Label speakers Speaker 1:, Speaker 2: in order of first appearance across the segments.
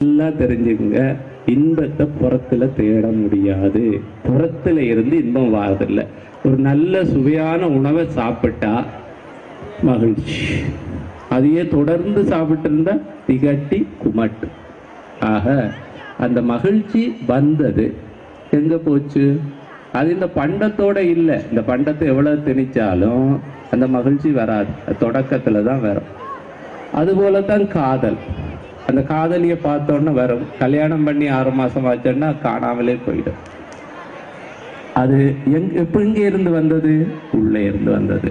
Speaker 1: நல்லா தெரிஞ்சுக்குங்க. இன்பத்தை புறத்துல தேட முடியாது. புறத்துல இருந்து இன்பம் வாரதில்லை ஒரு நல்ல சுவையான உணவை சாப்பிட்டா மகிழ்ச்சி. அதையே தொடர்ந்து சாப்பிட்டு இருந்தா திகட்டி குமட்டு ஆக அந்த மகிழ்ச்சி வந்தது. எங்க போச்சு? அது இந்த பண்டத்தோட இல்லை. இந்த பண்டத்தை எவ்வளவு திணிச்சாலும் அந்த மகிழ்ச்சி வராது. தொடக்கத்துல தான் வரும். அதுபோல தான் காதல். அந்த காதலியை பார்த்தோன்னே வரும். கல்யாணம் பண்ணி ஆறு மாசம் ஆச்சுன்னா காணாமலே போயிடும். அது எங் எப்போ இங்கே இருந்து வந்தது? உள்ளே இருந்து வந்தது.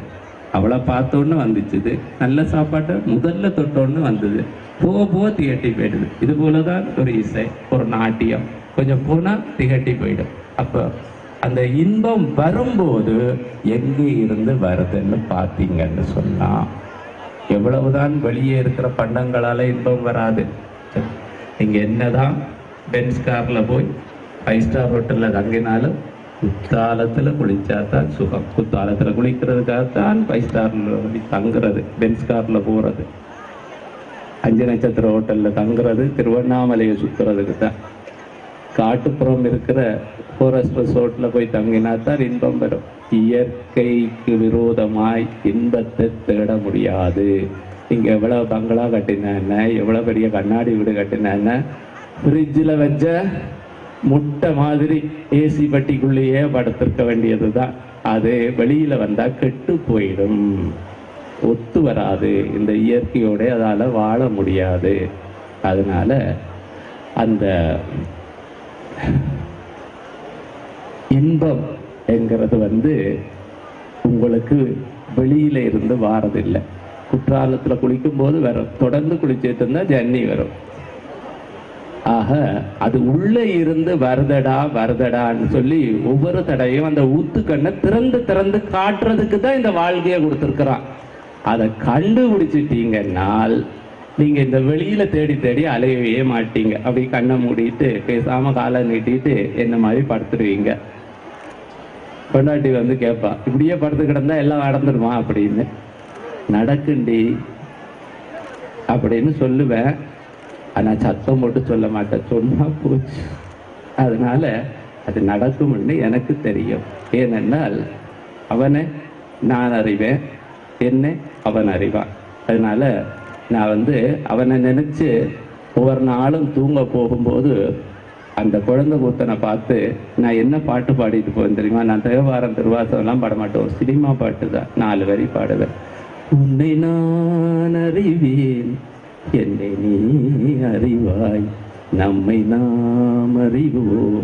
Speaker 1: அவளை பார்த்தோன்னு வந்துச்சுது. நல்ல சாப்பாட்டை முதல்ல தொட்டோன்னு வந்தது. போக போக திகட்டி போயிடுது. இது போல தான் ஒரு இசை ஒரு நாட்டியம். கொஞ்சம் போனால் திகட்டி போயிடும். அப்போ அந்த இன்பம் வரும்போது எங்கே இருந்து வருதுன்னு பார்த்தீங்கன்னு சொன்னால் எவ்வளவுதான் வெளியே இருக்கிற பண்டங்களால இன்பம் வராது. நீங்க என்னதான் பென்ஸ் கார்ல போய் ஃபைவ் ஸ்டார் ஹோட்டல்ல தங்கினாலும் குத்தாலத்துல குளிச்சா தான் சுகம். குத்தாலத்துல குளிக்கிறதுக்காகத்தான் ஃபைவ் ஸ்டார்ல தங்குறது பென்ஸ் கார்ல போறது. அஞ்சு நட்சத்திர ஹோட்டல்ல தங்குறது திருவண்ணாமலையை சுத்துறதுக்கு தான் காட்டுப்புறம் இருக்கிற ஃபாரஸ்ட் ரிசோர்ட்டில் போய் தங்கினா தான் இன்பம் வரும். இயற்கைக்கு விரோதமாய் இன்பத்தை தேட முடியாது. இங்கே எவ்வளோ பங்களா கட்டின என்ன பெரிய கண்ணாடி வீடு கட்டின என்ன ஃப்ரிட்ஜில் வச்ச முட்டை மாதிரி ஏசி பட்டிக்குள்ளேயே படுத்திருக்க வேண்டியதுதான். அது வெளியில் வந்தால் கெட்டு போயிடும். ஒத்து வராது. இந்த இயற்கையோட அதால் வாழ முடியாது. அதனால் அந்த இன்பம் என்கிறது வந்து உங்களுக்கு வெளியில இருந்து வாரதில்லை. குற்றாலத்துல குளிக்கும் போது வரும். தொடர்ந்து குளிச்சுட்டு இருந்தா ஜன்னி வரும். ஆக அது உள்ளே இருந்து வருதடா வருதடான்னு சொல்லி ஒவ்வொரு தடையும் அந்த ஊத்துக்கண்ணை திறந்து திறந்து காட்டுறதுக்கு தான் இந்த வாழ்க்கையை கொடுத்துருக்குறான். அதை கண்டுபிடிச்சிட்டீங்கன்னால் நீங்க இந்த வெளியில தேடி தேடி அலையவே மாட்டீங்க. அப்படி கண்ணை மூடிட்டு பேசாம காலை நீட்டிட்டு என்ன மாதிரி படுத்துருவீங்க? பொண்டாட்டி வந்து கேட்பா இப்படியே படுத்து கிடந்தா எல்லாம் நடந்துடுமா அப்படின்னு. நடக்குண்டி. அப்படின்னு சொல்லுவேன். ஆனா சத்தம் போட்டு சொல்ல மாட்டேன். சொன்னா போச்சு. அதனால அது நடக்கும்னு எனக்கு தெரியும். ஏனென்றால் அவனை நான் அறிவேன். என்ன அவன் அறிவான். அதனால நான் வந்து அவனை நினைச்சு ஒவ்வொரு நாளும் தூங்க போகும்போது அந்த குழந்தை கூத்தனை பார்த்து நான் என்ன பாட்டு பாடிட்டு போவேன் தெரியுமா? நான் தேவாரம் திருவாசம்லாம் பாடமாட்டோம் பாட மாட்டேன். ஒரு சினிமா பாட்டு தான். நாலு வரி பாடுவேன். உன்னை நான் அறிவேன். என்னை நீ அறிவாய். நம்மை நாம் அறிவோம்.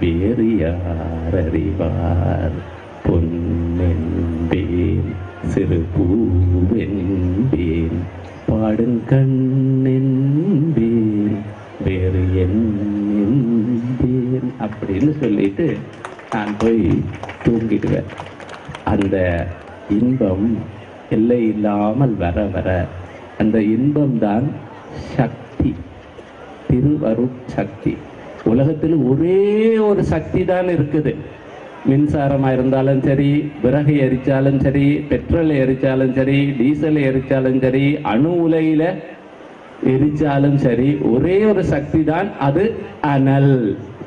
Speaker 1: வேறு யார் அறிவார்? பொன்னென்பேன். சிறு பூவென்பேன். பாடுங்கண்ணென்பேன் வேறு என்பேன் அப்படின்னு சொல்லிட்டு நான் போய் தூங்கிடுவேன். அந்த இன்பம் எல்லை இல்லாமல் வர வர அந்த இன்பம் தான் சக்தி திருவருட் சக்தி உலகத்தில் ஒரே ஒரு சக்தி தான் இருக்குது. மின்சாரமாக இருந்தாலும் சரி விறகு எரிச்சாலும் சரி பெட்ரோல் எரிச்சாலும் சரி டீசல் எரிச்சாலும் சரி அணு உலையில எரிச்சாலும் சரி ஒரே ஒரு சக்தி தான் அது அனல்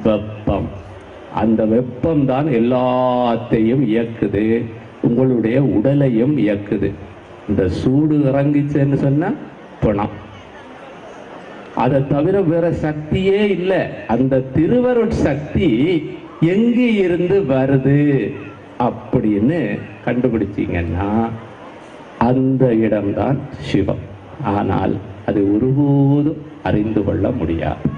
Speaker 1: வெப்பம். அந்த வெப்பம் தான் எல்லாத்தையும் இயக்குது உங்களுடைய உடலையும் இயக்குது. இந்த சூடு இறங்கிச்சுன்னு சொன்னால் பணம். அதை தவிர வேற சக்தியே இல்லை. அந்த திருவருட் சக்தி எங்கே இருந்து வருது? அப்படின்னு கண்டுபிடிச்சீங்கன்னா அந்த இடம்தான் சிவம். ஆனால் அது ஒருபோதும் அறிந்து கொள்ள முடியாது.